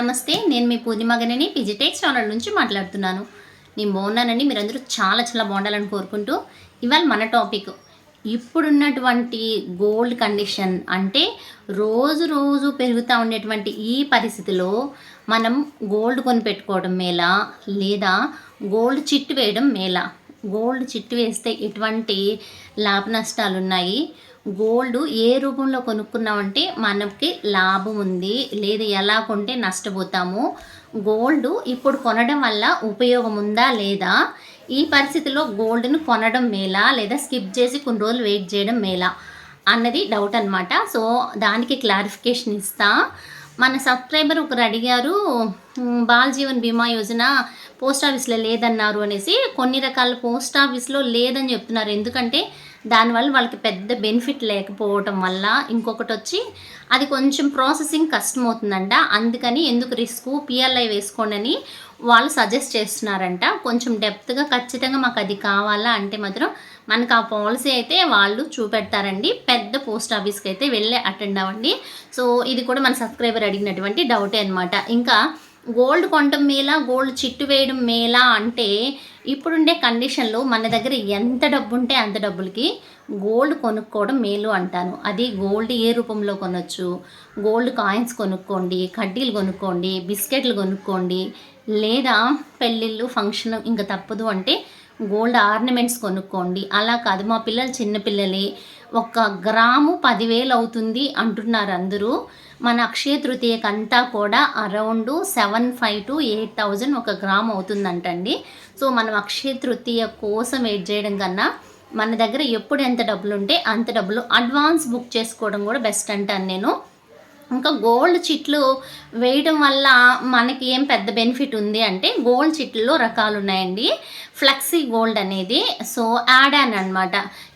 నమస్తే నేను మీ పూర్ణిమగనని పిజిటెక్స్ ఛానల్ నుంచి మాట్లాడుతున్నాను. నేను బాగున్నానండి మీరందరూ చాలా చాలా బాగుండాలని కోరుకుంటూ ఇవాళ మన టాపిక్ ఇప్పుడున్నటువంటి గోల్డ్ కండిషన్ అంటే రోజు రోజు పెరుగుతూ ఉండేటువంటి ఈ పరిస్థితిలో మనం గోల్డ్ కొని పెట్టుకోవడం మేలా లేదా గోల్డ్ చిట్టు వేయడం మేలా? గోల్డ్ చిట్టు వేస్తే ఎటువంటి లాభ నష్టాలు ఉన్నాయి గోల్డ్ ఏ రూపంలో కొనుక్కున్నామంటే మనకి లాభం ఉంది. లేదా ఎలా కొంటే నష్టపోతాము. గోల్డ్ ఇప్పుడు కొనడం వల్ల ఉపయోగం ఉందా లేదా? ఈ పరిస్థితిలో గోల్డ్ను కొనడం మేలా? లేదా స్కిప్ చేసి కొన్ని రోజులు వెయిట్ చేయడం మేలా? అన్నది డౌట్ అనమాట సో దానికి క్లారిఫికేషన్ ఇస్తా. మన సబ్స్క్రైబర్ ఒకరు అడిగారు "మ్, బాల్ జీవన్ బీమా యోజన పోస్ట్ ఆఫీస్లో లేదన్నారు అనేసి. కొన్ని రకాల పోస్ట్ ఆఫీస్లో లేదని చెప్తున్నారు. ఎందుకంటే దానివల్ల వాళ్ళకి పెద్ద బెనిఫిట్ లేకపోవటం వల్ల ఇంకొకటి వచ్చి అది కొంచెం ప్రాసెసింగ్ కష్టం అవుతుందంట అందుకని ఎందుకు రిస్క్? పిఎల్ఐ వేసుకోండి అని వాళ్ళు సజెస్ట్ చేస్తున్నారంట. కొంచెం డెప్త్గా ఖచ్చితంగా మాకు అది కావాలా అంటే మాత్రం మనకు ఆ పాలసీ అయితే వాళ్ళు చూపెడతారండి. పెద్ద పోస్ట్ ఆఫీస్కి అయితే వెళ్ళి అటెండ్ అవ్వండి. సో ఇది కూడా మన సబ్స్క్రైబర్ అడిగినటువంటి డౌటే అనమాట ఇంకా గోల్డ్ కొనటం మేలా గోల్డ్ చిట్టు వేయడం మేలా అంటే ఇప్పుడుండే కండిషన్లో మన దగ్గర ఎంత డబ్బు ఉంటే అంత డబ్బులకి గోల్డ్ కొనుక్కోవడం మేలు అంటాను. అది గోల్డ్ ఏ రూపంలో కొనొచ్చు? గోల్డ్ కాయిన్స్ కొనుక్కోండి కడ్డీలు కొనుక్కోండి బిస్కెట్లు కొనుక్కోండి లేదా పెళ్ళిళ్ళు ఫంక్షన్ ఇంకా తప్పదు అంటే గోల్డ్ ఆర్నమెంట్స్ కొనుక్కోండి. అలా కాదు మా పిల్లలు చిన్నపిల్లలే ఒక గ్రాము పదివేలు అవుతుంది అంటున్నారు అందరూ. మన అక్షయ తృతీయకంతా కూడా around seven five two eight thousand ఒక గ్రామ్ అవుతుందంటండి. సో మనం అక్షయ తృతీయ కోసం వెయిట్ చేయడం కన్నా మన దగ్గర ఎప్పుడు ఎంత డబ్బులు ఉంటే అంత డబ్బులు అడ్వాన్స్ బుక్ చేసుకోవడం కూడా బెస్ట్ అంటాను నేను. ఇంకా గోల్డ్ చిట్లు వేయడం వల్ల మనకి ఏం పెద్ద బెనిఫిట్ ఉంది అంటే గోల్డ్ చిట్లలో రకాలు ఉన్నాయండి. ఫ్లెక్సీ గోల్డ్ అనేది సో యాడాన్ అనమాట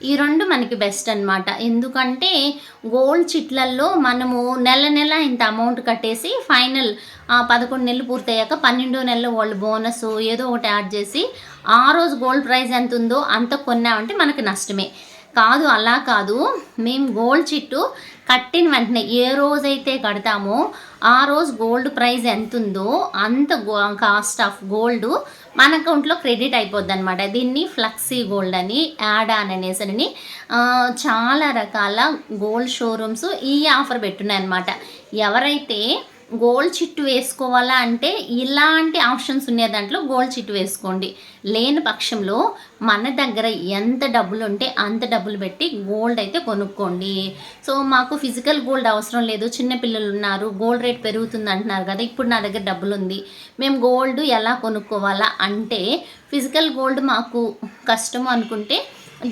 ఈ రెండు మనకి బెస్ట్ అనమాట ఎందుకంటే గోల్డ్ చిట్లల్లో మనము నెల నెల ఇంత అమౌంట్ కట్టేసి ఫైనల్ పదకొండు నెలలు పూర్తయ్యాక పన్నెండో నెలలో వాళ్ళు బోనస్ ఏదో ఒకటి యాడ్ చేసి ఆ రోజు గోల్డ్ ప్రైస్ ఎంత ఉందో అంత కొన్నామంటే మనకి నష్టమే. కాదు అలా కాదు. మేము గోల్డ్ చిట్టు కట్టిన వెంటనే ఏ రోజైతే కడతామో ఆ రోజు గోల్డ్ ప్రైస్ ఎంత ఉందో అంత కాస్ట్ ఆఫ్ గోల్డ్ మన అకౌంట్లో క్రెడిట్ అయిపోద్ది అనమాట దీన్ని ఫ్లెక్సీ గోల్డ్ అని యాడ్ ఆన్ అని చాలా రకాల గోల్డ్ షోరూమ్స్ ఈ ఆఫర్ పెట్టున్నాయి అనమాట ఎవరైతే గోల్డ్ చిట్టు వేసుకోవాలా అంటే ఇలాంటి ఆప్షన్స్ ఉన్న దాంట్లో గోల్డ్ చిట్టు వేసుకోండి. లేని పక్షంలో మన దగ్గర ఎంత డబ్బులు ఉంటే అంత డబ్బులు పెట్టి గోల్డ్ అయితే కొనుక్కోండి. సో మాకు ఫిజికల్ గోల్డ్ అవసరం లేదు. చిన్న పిల్లలు ఉన్నారు గోల్డ్ రేట్ పెరుగుతుంది అంటున్నారు కదా ఇప్పుడు నా దగ్గర డబ్బులు ఉంది మేము గోల్డ్ ఎలా కొనుక్కోవాలా అంటే ఫిజికల్ గోల్డ్ మాకు కష్టము అనుకుంటే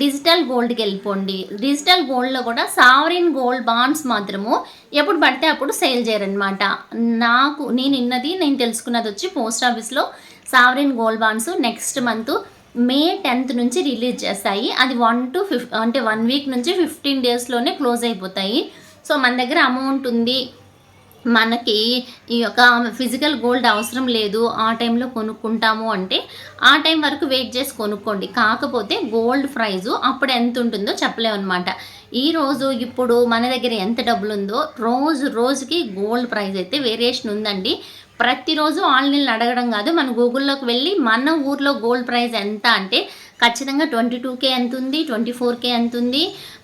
డిజిటల్ గోల్డ్కి వెళ్ళిపోండి. డిజిటల్ గోల్డ్లో కూడా సావరిన్ గోల్డ్ బాండ్స్ మాత్రము ఎప్పుడు పడితే అప్పుడు సేల్ చేయరనమాట నాకు నేను ఇన్నది నేను తెలుసుకున్నది వచ్చి పోస్ట్ ఆఫీస్లో sovereign gold bonds next month May tenth నుంచి రిలీజ్ చేస్తాయి. అది వన్ టు ఫిఫ్ అంటే వన్ వీక్ నుంచి ఫిఫ్టీన్ డేస్లోనే క్లోజ్ అయిపోతాయి. సో మన దగ్గర అమౌంట్ ఉంది. మనకి ఈ యొక్క ఫిజికల్ గోల్డ్ అవసరం లేదు ఆ టైంలో కొనుక్కుంటాము అంటే ఆ టైం వరకు వెయిట్ చేసి కొనుక్కోండి. కాకపోతే గోల్డ్ ప్రైజు అప్పుడు ఎంత ఉంటుందో చెప్పలేమన్నమాట. ఈరోజు ఇప్పుడు మన దగ్గర ఎంత డబ్బులు ఉందో రోజు రోజుకి గోల్డ్ ప్రైస్ అయితే వేరియేషన్ ఉందండి. ప్రతిరోజు ఆన్లైన్లో అడగడం కాదు మన గూగుల్లోకి వెళ్ళి మన ఊర్లో గోల్డ్ ప్రైస్ ఎంత అంటే ఖచ్చితంగా ట్వంటీ టూకే ఎంత ఉంది ట్వంటీ ఫోర్కే ఎంత ఉంది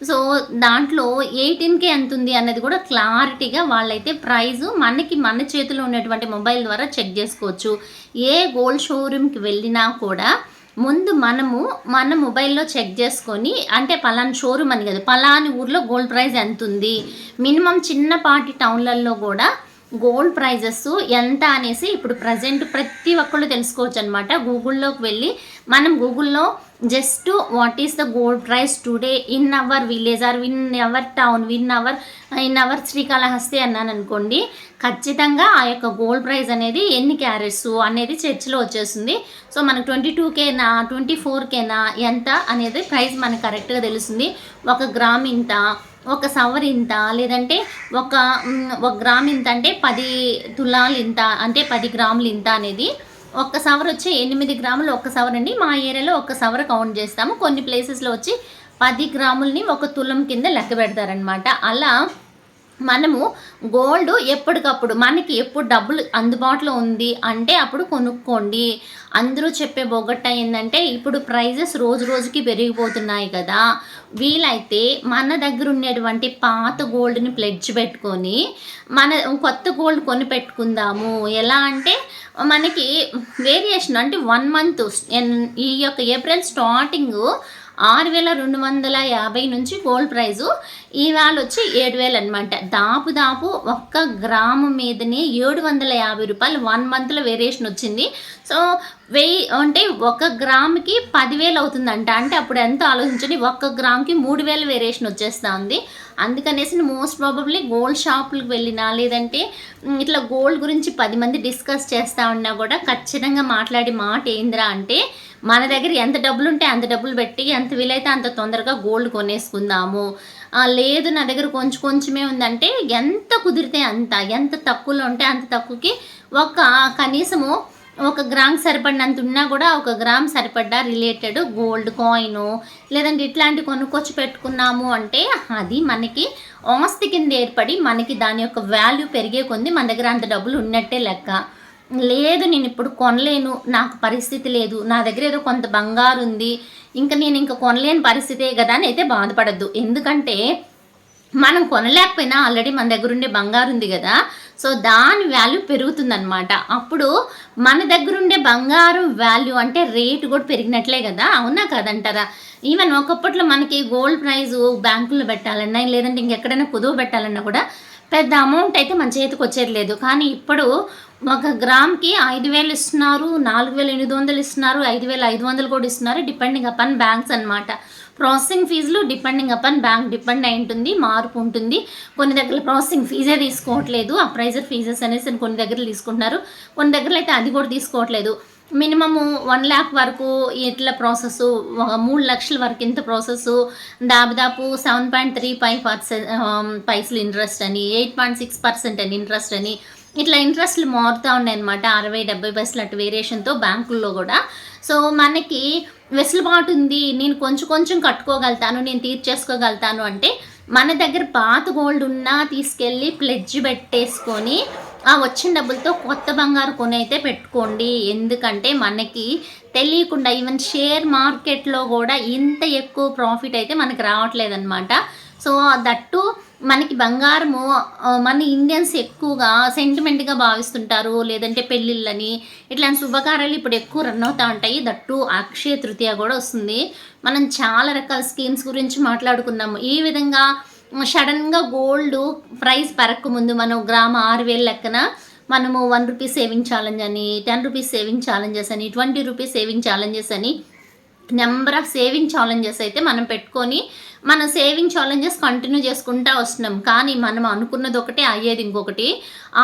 సో దాంట్లో ఎయిటీన్కే ఎంత ఉంది అన్నది కూడా క్లారిటీగా వాళ్ళైతే ప్రైస్ మనకి మన చేతిలో ఉన్నటువంటి మొబైల్ ద్వారా చెక్ చేసుకోవచ్చు. ఏ గోల్డ్ షోరూమ్కి వెళ్ళినా కూడా ముందు మనము మన మొబైల్లో చెక్ చేసుకొని అంటే పలానా షోరూమ్ అని కదా పలాని ఊర్లో గోల్డ్ ప్రైస్ ఎంత ఉంది మినిమం చిన్నపాటి టౌన్లలో కూడా గోల్డ్ ప్రైజెస్ ఎంత అనేసి ఇప్పుడు ప్రజెంట్ ప్రతి ఒక్కళ్ళు తెలుసుకోవచ్చు అనమాట గూగుల్లోకి వెళ్ళి మనం గూగుల్లో just what is the gold price today in our village or in our town in our in our Srikalahasti అన్నాను అనుకోండి ఖచ్చితంగా ఆ యొక్క గోల్డ్ ప్రైస్ అనేది ఎన్ని క్యారెట్స్ అనేది చర్చిలో వచ్చేస్తుంది. సో మనకు ట్వంటీ టూకేనా ట్వంటీ ఫోర్కేనా ఎంత అనేది ప్రైస్ మనకు కరెక్ట్గా తెలుస్తుంది. ఒక గ్రామ్ ఇంత ఒక సవర్ ఇంత లేదంటే ఒక ఒక గ్రామ్ ఇంత అంటే పది తులాలు ఇంత అంటే పది గ్రాములు ఇంత అనేది ఒక్క సవర్ వచ్చి ఎనిమిది గ్రాములు ఒక్క సవర్ అండి మా ఏరియాలో ఒక్క సవర్ కౌంట్ చేస్తాము. కొన్ని ప్లేసెస్లో వచ్చి పది గ్రాములని ఒక తులం కింద లెక్క పెడతారనమాట అలా మనము గోల్డ్ ఎప్పటికప్పుడు మనకి ఎప్పుడు డబ్బులు అందుబాటులో ఉంది అంటే అప్పుడు కొనుక్కోండి. అందరూ చెప్పే బొగట్ట ఏంటంటే ఇప్పుడు ప్రైజెస్ రోజు రోజుకి పెరిగిపోతున్నాయి కదా. వీలైతే మన దగ్గర ఉండేటువంటి పాత గోల్డ్ని ప్లెడ్జ్ పెట్టుకొని మన కొత్త గోల్డ్ కొని పెట్టుకుందాము. ఎలా అంటే మనకి వేరియేషన్ అంటే వన్ మంత్ ఈ యొక్క ఏప్రిల్ స్టార్టింగ్ ఆరు వేల రెండు వందల యాభై నుంచి గోల్డ్ ప్రైజు. ఈవేళ వచ్చి ఏడు వేలు అనమాట దాపు దాపు ఒక్క గ్రాము మీదనే ఏడు వందల యాభై రూపాయలు వన్ మంత్లో వేరియేషన్ వచ్చింది. సో వెయ్యి అంటే ఒక గ్రామ్కి పదివేలు అవుతుందంట. అంటే అప్పుడు ఎంత ఆలోచించండి? ఒక్క గ్రామ్కి మూడు వేల వేరియేషన్ వచ్చేస్తూ ఉంది అందుకనేసి మోస్ట్ ప్రాబబ్లీ గోల్డ్ షాపులకు వెళ్ళినా లేదంటే ఇట్లా గోల్డ్ గురించి పది మంది డిస్కస్ చేస్తూ ఉన్నా కూడా ఖచ్చితంగా మాట్లాడే మాట ఏందిరా అంటే మన దగ్గర ఎంత డబ్బులు ఉంటే అంత డబ్బులు పెట్టి ఎంత వీలైతే అంత తొందరగా గోల్డ్ కొనేసుకుందాము. లేదు నా దగ్గర కొంచెం కొంచెమే ఉందంటే ఎంత కుదిరితే అంత ఎంత తక్కువలో ఉంటే అంత తక్కువకి ఒక కనీసము ఒక గ్రామ్ సరిపడినంత ఉన్నా కూడా ఒక గ్రామ్ సరిపడ్డ రిలేటెడ్ గోల్డ్ కాయిన్ లేదంటే ఇట్లాంటి కొనుక్కొచ్చి పెట్టుకున్నాము అంటే అది మనకి ఆస్తి కింద ఏర్పడి మనకి దాని యొక్క వాల్యూ పెరిగే కొంది మన దగ్గర అంత డబ్బులు ఉన్నట్టే లెక్క. లేదు నేను ఇప్పుడు కొనలేను నాకు పరిస్థితి లేదు నా దగ్గర ఏదో కొంత బంగారు ఉంది ఇంకా నేను ఇంకా కొనలేని పరిస్థితే కదా అని అయితే బాధపడద్దు. ఎందుకంటే మనం కొనలేకపోయినా ఆల్రెడీ మన దగ్గర ఉండే బంగారు ఉంది కదా సో దాని వాల్యూ పెరుగుతుందన్నమాట. అప్పుడు మన దగ్గర ఉండే బంగారం వాల్యూ అంటే రేటు కూడా పెరిగినట్లే కదా అవునా కదంటారా? ఈవెన్ ఒకప్పట్లో మనకి గోల్డ్ ప్రైజ్ బ్యాంకుల్లో పెట్టాలన్నా లేదంటే ఇంకెక్కడైనా కుదువ పెట్టాలన్నా కూడా పెద్ద అమౌంట్ అయితే మన చేతికి వచ్చేది లేదు. కానీ ఇప్పుడు ఒక గ్రామ్కి ఐదు వేలు ఇస్తున్నారు నాలుగు వేల ఎనిమిది వందలు ఇస్తున్నారు ఐదు వేల ఐదు వందలు కూడా ఇస్తున్నారు డిపెండింగ్ అపాన్ బ్యాంక్స్ అనమాట ప్రాసెసింగ్ ఫీజులు డిపెండింగ్ అపాన్ బ్యాంక్ డిపెండ్ అయి ఉంటుంది మార్పు ఉంటుంది. కొన్ని దగ్గర ప్రాసెసింగ్ ఫీజే తీసుకోవట్లేదు ఆ ప్రైజర్ ఫీజెస్ అనేసి కొన్ని దగ్గర తీసుకుంటున్నారు. కొన్ని దగ్గర అయితే అది కూడా తీసుకోవట్లేదు. మినిమము వన్ ల్యాక్ వరకు ఇట్లా ప్రాసెస్ మూడు లక్షల వరకు ఇంత ప్రాసెస్ దాదాపు seven point three five percent పైసలు ఇంట్రెస్ట్ అని ఎయిట్ పాయింట్ సిక్స్ పర్సెంట్ అని ఇంట్రెస్ట్ అని ఇట్లా ఇంట్రెస్ట్లు మారుతూ ఉన్నాయి అనమాట అరవై డెబ్బై పైసలు అటు వేరియేషన్తో బ్యాంకుల్లో కూడా. సో మనకి వెసులుబాటు ఉంది నేను కొంచెం కొంచెం కట్టుకోగలుగుతాను నేను తీర్చేసుకోగలుగుతాను అంటే మన దగ్గర పాత గోల్డ్ ఉన్నా తీసుకెళ్ళి ప్లెడ్జ్ పెట్టేసుకొని ఆ వచ్చిన డబ్బులతో కొత్త బంగారు కొని అయితే పెట్టుకోండి. ఎందుకంటే మనకి తెలియకుండా ఈవెన్ షేర్ మార్కెట్లో కూడా ఇంత ఎక్కువ ప్రాఫిట్ అయితే మనకి రావట్లేదన్నమాట. సో దట్టు మనకి బంగారము మన ఇండియన్స్ ఎక్కువగా సెంటిమెంట్గా భావిస్తుంటారు. లేదంటే పెళ్ళిళ్ళని ఇట్లాంటి శుభకార్యాలు ఇప్పుడు ఎక్కువ రన్ అవుతూ ఉంటాయి. దట్టు అక్షయ తృతీయ కూడా వస్తుంది. మనం చాలా రకాల స్కీమ్స్ గురించి మాట్లాడుకున్నాము ఈ విధంగా సడన్గా గోల్డ్ ప్రైస్ పెరగకముందు మనం గ్రామ ఆరు వేలు లెక్కన మనము వన్ రూపీస్ సేవింగ్ ఛాలెంజ్ అని టెన్ రూపీస్ సేవింగ్ ఛాలెంజెస్ అని ట్వంటీ రూపీస్ సేవింగ్ ఛాలెంజెస్ అని నెంబర్ ఆఫ్ సేవింగ్ ఛాలెంజెస్ అయితే మనం పెట్టుకొని మన సేవింగ్ ఛాలెంజెస్ కంటిన్యూ చేసుకుంటా వస్తున్నాం. కానీ మనం అనుకున్నది ఒకటి అయ్యేది ఇంకొకటి.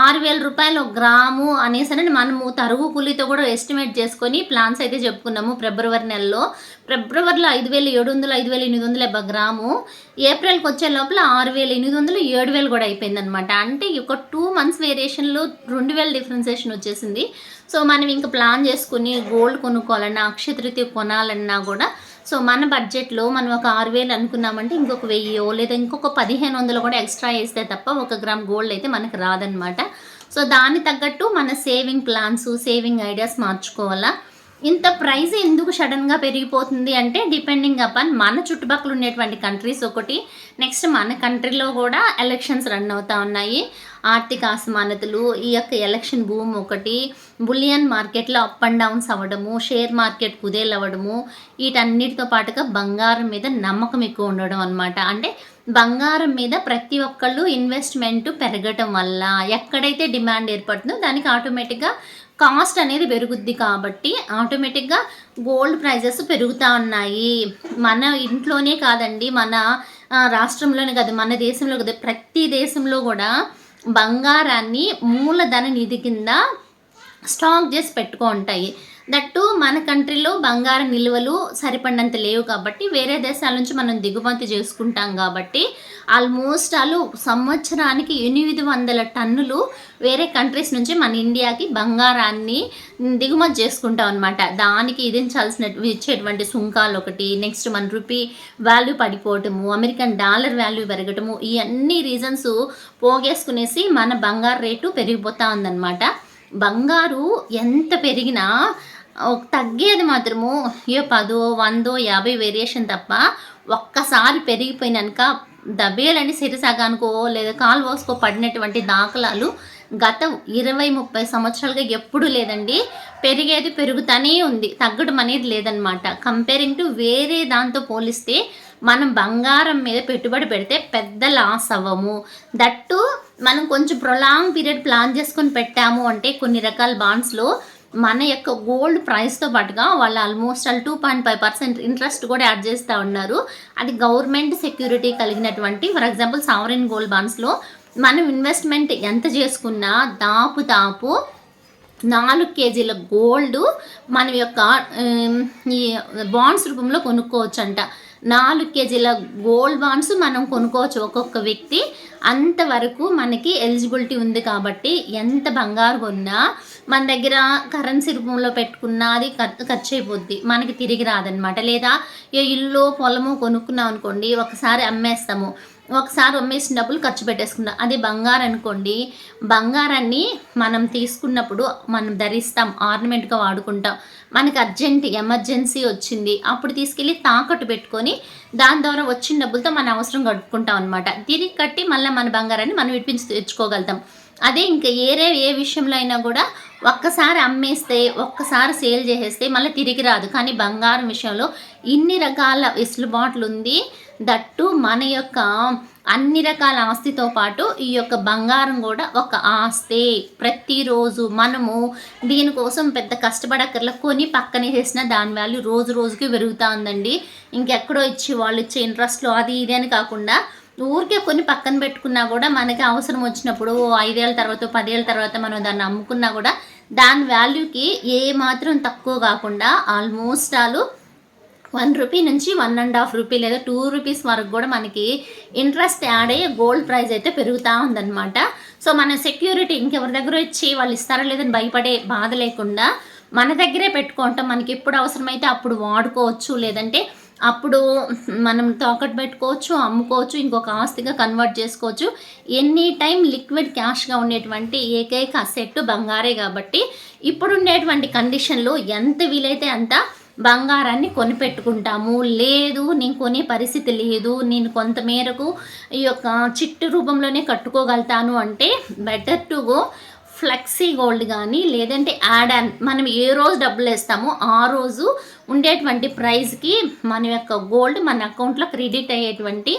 ఆరు వేల రూపాయలు గ్రాము అనేసరి మనము తరుగు కూలీతో కూడా ఎస్టిమేట్ చేసుకొని ప్లాన్స్ అయితే చెప్పుకున్నాము ఫిబ్రవరి నెలలో. ఫిబ్రవరిలో ఐదు వేల ఏడు వందలు ఐదు వేల ఎనిమిది వందలు ఇవ్వ గ్రాము. ఏప్రిల్కి వచ్చే లోపల ఆరు వేలు ఎనిమిది వందలు ఏడు వేలు కూడా అయిపోయిందనమాట అంటే ఒక టూ మంత్స్ వేరియేషన్లో రెండు వేల డిఫరెన్సేషన్ వచ్చేసింది. సో మనం ఇంకా ప్లాన్ చేసుకుని గోల్డ్ కొనుక్కోవాలన్నా అక్షతృతీయ కొనాలన్నా కూడా సో మన బడ్జెట్లో మనం ఒక ఆరు వేలు అనుకున్నామంటే ఇంకొక వెయ్యో లేదా ఇంకొక పదిహేను వందలు కూడా ఎక్స్ట్రా వేస్తే తప్ప ఒక గ్రామ్ గోల్డ్ అయితే మనకు రాదనమాట సో దాని తగ్గట్టు మన సేవింగ్ ప్లాన్స్ సేవింగ్ ఐడియాస్ మార్చుకోవాలా? ఇంత ప్రైస్ ఎందుకు సడన్గా పెరిగిపోతుంది అంటే డిపెండింగ్ అపాన్ మన చుట్టుపక్కల ఉండేటువంటి కంట్రీస్ ఒకటి. నెక్స్ట్ మన కంట్రీలో కూడా ఎలక్షన్స్ రన్ అవుతూ ఉన్నాయి. ఆర్థిక అసమానతలు ఈ యొక్క ఎలక్షన్ భూమి ఒకటి బులియన్ మార్కెట్లో అప్ అండ్ డౌన్స్ అవ్వడము షేర్ మార్కెట్ కుదేలవ్వడము వీటన్నిటితో పాటుగా బంగారం మీద నమ్మకం ఎక్కువ ఉండడం అనమాట అంటే బంగారం మీద ప్రతి ఒక్కళ్ళు ఇన్వెస్ట్మెంట్ పెరగటం వల్ల ఎక్కడైతే డిమాండ్ ఏర్పడుతుందో దానికి ఆటోమేటిక్గా కాస్ట్ అనేది పెరుగుద్ది కాబట్టి ఆటోమేటిక్గా గోల్డ్ ప్రైజెస్ పెరుగుతూ ఉన్నాయి. మన ఇంట్లోనే కాదండి మన రాష్ట్రంలోనే కాదు మన దేశంలో కాదు ప్రతి దేశంలో కూడా బంగారాన్ని మూలధన నిధి కింద స్టాక్ చేసి పెట్టుకో ఉంటాయి దట్టు మన కంట్రీలో బంగారం నిల్వలు సరిపడినంత లేవు కాబట్టి వేరే దేశాల నుంచి మనం దిగుమతి చేసుకుంటాం కాబట్టి ఆల్మోస్ట్ వాళ్ళు సంవత్సరానికి ఎనిమిది వందల టన్నులు వేరే కంట్రీస్ నుంచి మన ఇండియాకి బంగారాన్ని దిగుమతి చేసుకుంటాం అనమాట దానికి ఇదించాల్సిన ఇచ్చేటువంటి సుంకాలు ఒకటి నెక్స్ట్ మన రూపీ వాల్యూ పడిపోవటము అమెరికన్ డాలర్ వాల్యూ పెరగటము ఈ అన్ని రీజన్స్ పోగేసుకునేసి మన బంగారు రేటు పెరిగిపోతా ఉందన్నమాట. బంగారు ఎంత పెరిగినా తగ్గేది మాత్రము. ఏ పదో వందో యాభై వేరియేషన్ తప్ప ఒక్కసారి పెరిగిపోయినాక దబేలని సిరిసగానికో లేదా కాలు పోసుకో పడినటువంటి దాఖలాలు గత ఇరవై ముప్పై సంవత్సరాలుగా ఎప్పుడు లేదండి. పెరిగేది పెరుగుతూనే ఉంది. తగ్గడం అనేది లేదనమాట కంపేరింగ్ టు వేరే దాంతో పోలిస్తే మనం బంగారం మీద పెట్టుబడి పెడితే పెద్ద లాస్ అవ్వము. దట్టు మనం కొంచెం ప్రొలాంగ్ పీరియడ్ ప్లాన్ చేసుకొని పెట్టాము అంటే కొన్ని రకాల బాండ్స్లో మన యొక్క గోల్డ్ ప్రైస్తో పాటుగా వాళ్ళు almost all two point five percent interest కూడా యాడ్ చేస్తూ ఉన్నారు. అది గవర్నమెంట్ సెక్యూరిటీ కలిగినటువంటి ఫర్ ఎగ్జాంపుల్ సావరిన్ గోల్డ్ బాండ్స్లో మనం ఇన్వెస్ట్మెంట్ ఎంత చేసుకున్నా దాపు దాపు నాలుగు కేజీల గోల్డ్ మన యొక్క ఈ బాండ్స్ రూపంలో కొనుక్కోవచ్చు అంట నాలుగు కేజీల గోల్డ్ బాండ్స్ మనం కొనుక్కోవచ్చు ఒక్కొక్క వ్యక్తి. అంతవరకు మనకి ఎలిజిబిలిటీ ఉంది కాబట్టి ఎంత బంగారు కొన్నా మన దగ్గర కరెన్సీ రూపంలో పెట్టుకున్నా అది ఖర్చు అయిపోద్ది మనకి తిరిగి రాదనమాట లేదా ఏ ఇల్లు పొలము కొనుక్కున్నాం అనుకోండి ఒకసారి అమ్మేస్తాము. ఒకసారి అమ్మేసిన డబ్బులు ఖర్చు పెట్టేసుకుంటాం అదే బంగారం అనుకోండి. బంగారాన్ని మనం తీసుకున్నప్పుడు మనం ధరిస్తాం ఆర్నమెంట్గా వాడుకుంటాం. మనకి అర్జెంట్ ఎమర్జెన్సీ వచ్చింది. అప్పుడు తీసుకెళ్ళి తాకట్టు పెట్టుకొని దాని ద్వారా వచ్చిన డబ్బులతో మన అవసరం గడుపుకుంటాం అనమాట తిరిగి కట్టి మళ్ళీ మన బంగారాన్ని మనం విడిపించి తెచ్చుకోగలుగుతాం. అదే ఇంకా ఏరే ఏ విషయంలో అయినా కూడా ఒక్కసారి అమ్మేస్తే ఒక్కసారి సేల్ చేసేస్తే మళ్ళీ తిరిగి రాదు. కానీ బంగారం విషయంలో ఇన్ని రకాల వెసులుబాట్లు ఉంది. దట్టు మన యొక్క అన్ని రకాల ఆస్తితో పాటు ఈ యొక్క బంగారం కూడా ఒక ఆస్తే. ప్రతిరోజు మనము దీనికోసం పెద్ద కష్టపడక్కర్ల. కొని పక్కనే చేసిన దాని వాల్యూ రోజు రోజుకి పెరుగుతూ ఉందండి ఇంకెక్కడో ఇచ్చి వాళ్ళు ఇచ్చే ఇంట్రెస్ట్లో అది ఇది అని కాకుండా ఊరికే కొన్ని పక్కన పెట్టుకున్నా కూడా మనకి అవసరం వచ్చినప్పుడు ఓ ఐదేళ్ళ తర్వాత పదేళ్ళ తర్వాత మనం దాన్ని అమ్ముకున్నా కూడా దాని వాల్యూకి ఏ మాత్రం తక్కువ కాకుండా ఆల్మోస్ట్ ఆలు వన్ రూపీ నుంచి వన్ అండ్ హాఫ్ రూపీ లేదా టూ రూపీస్ వరకు కూడా మనకి ఇంట్రెస్ట్ యాడ్ అయ్యి గోల్డ్ ప్రైస్ అయితే పెరుగుతూ ఉందన్నమాట. సో మన సెక్యూరిటీ ఇంకెవరి దగ్గర ఇచ్చి వాళ్ళు ఇస్తారో లేదని భయపడే బాధ లేకుండా మన దగ్గరే పెట్టుకుంటాం. మనకి ఎప్పుడు అవసరమైతే అప్పుడు వాడుకోవచ్చు. లేదంటే అప్పుడు మనం తాకట్టు పెట్టుకోవచ్చు అమ్ముకోవచ్చు ఇంకొక ఆస్తిగా కన్వర్ట్ చేసుకోవచ్చు. ఎనీ టైం లిక్విడ్ క్యాష్గా ఉండేటువంటి ఏకైక అసెట్ బంగారే కాబట్టి ఇప్పుడు ఉండేటువంటి కండిషన్లో ఎంత వీలైతే అంత బంగారాన్ని కొనిపెట్టుకుంటాము. లేదు నేను కొనే పరిస్థితి లేదు. నేను కొంత మేరకు ఈ యొక్క చిట్టు రూపంలోనే కట్టుకోగలుగుతాను అంటే better to go flexi gold కానీ లేదంటే యాడ్ ఆన్ మనం ఏ రోజు డబ్బులు వేస్తామో ఆ రోజు ఉండేటువంటి ప్రైస్కి మన యొక్క గోల్డ్ మన అకౌంట్లో క్రెడిట్ అయ్యేటువంటి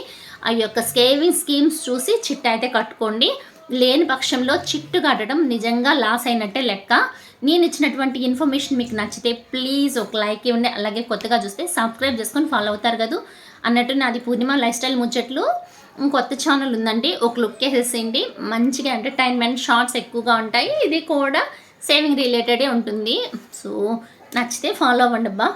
ఆ యొక్క సేవింగ్ స్కీమ్స్ చూసి చిట్ అయితే కట్టుకోండి. లేని పక్షంలో చిట్టు కట్టడం నిజంగా లాస్ అయినట్టే లెక్క. నేను ఇచ్చినటువంటి ఇన్ఫర్మేషన్ మీకు నచ్చితే ప్లీజ్ ఒక లైక్ ఇవ్వండి. అలాగే కొత్తగా చూస్తే సబ్స్క్రైబ్ చేసుకొని ఫాలో అవుతారు కదా. అన్నట్టు నాది పూర్ణిమ లైఫ్ స్టైల్ ముచ్చట్లు కొత్త ఛానల్ ఉందండి. ఒక లుక్ వేసేసేయండి మంచిగా ఎంటర్టైన్మెంట్ షార్ట్స్ ఎక్కువగా ఉంటాయి. ఇది కూడా సేవింగ్ రిలేటెడే ఉంటుంది. సో నచ్చితే ఫాలో అవ్వండి అబ్బా